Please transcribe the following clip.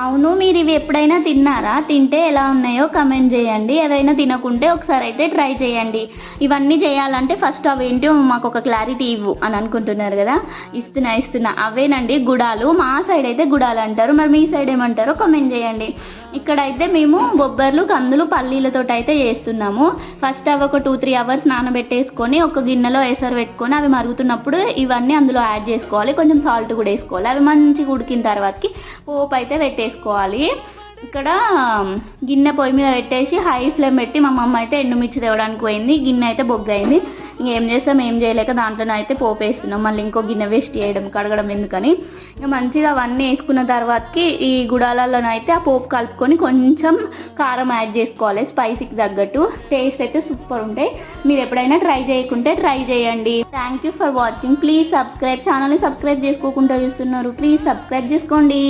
అవును మీరు ఇవి ఎప్పుడైనా తిన్నారా? తింటే ఎలా ఉన్నాయో కమెంట్ చేయండి. ఏదైనా తినకుంటే ఒకసారి అయితే ట్రై చేయండి. ఇవన్నీ చేయాలంటే ఫస్ట్ అవేంటో మాకు ఒక క్లారిటీ ఇవ్వు అని అనుకుంటున్నారు కదా? ఇస్తున్నా ఇస్తున్నా. అవేనండి గుడాలు. మా సైడ్ అయితే గుడాలు అంటారు. మరి మీ సైడ్ ఏమంటారో కమెంట్ చేయండి. ఇక్కడైతే మేము బొబ్బర్లు కందులు పల్లీలతో అయితే చేస్తున్నాము. ఫస్ట్ అవి ఒక టూ త్రీ అవర్స్ నానబెట్టేసుకొని ఒక గిన్నెలో ఎసరు పెట్టుకొని అవి మరుగుతున్నప్పుడు ఇవన్నీ అందులో యాడ్ చేసుకోవాలి. కొంచెం సాల్ట్ కూడా వేసుకోవాలి. అవి మంచిగా ఉడికిన తర్వాతకి పోపు అయితే పెట్టేసుకోవాలి. ఇక్కడ గిన్నె పొయ్యి మీద పెట్టేసి హై ఫ్లేమ్ పెట్టి మా మమ్మ అయితే ఎండుమిర్చి తేవడానికి పోయింది. గిన్నె అయితే బొగ్గైంది. ఇంకేం చేస్తాం ఏం చేయలేక దాంట్లోనే అయితే పోపు వేస్తున్నాం. మళ్ళీ ఇంకో గిన్నె వేస్ట్ చేయడం కడగడం ఎందుకని. ఇక మంచిగా అవన్నీ వేసుకున్న తర్వాతకి ఈ గుడాలలోనైతే ఆ పోపు కలుపుకొని కొంచెం కారం యాడ్ చేసుకోవాలి స్పైసీకి తగ్గట్టు. టేస్ట్ అయితే సూపర్ ఉంటాయి. మీరు ఎప్పుడైనా ట్రై చేయకుంటే ట్రై చేయండి. Thank you for watching please subscribe ఛానల్ని సబ్స్క్రైబ్ చేసుకోకుండా చూస్తున్నారు. ప్లీజ్ సబ్స్క్రైబ్ చేసుకోండి.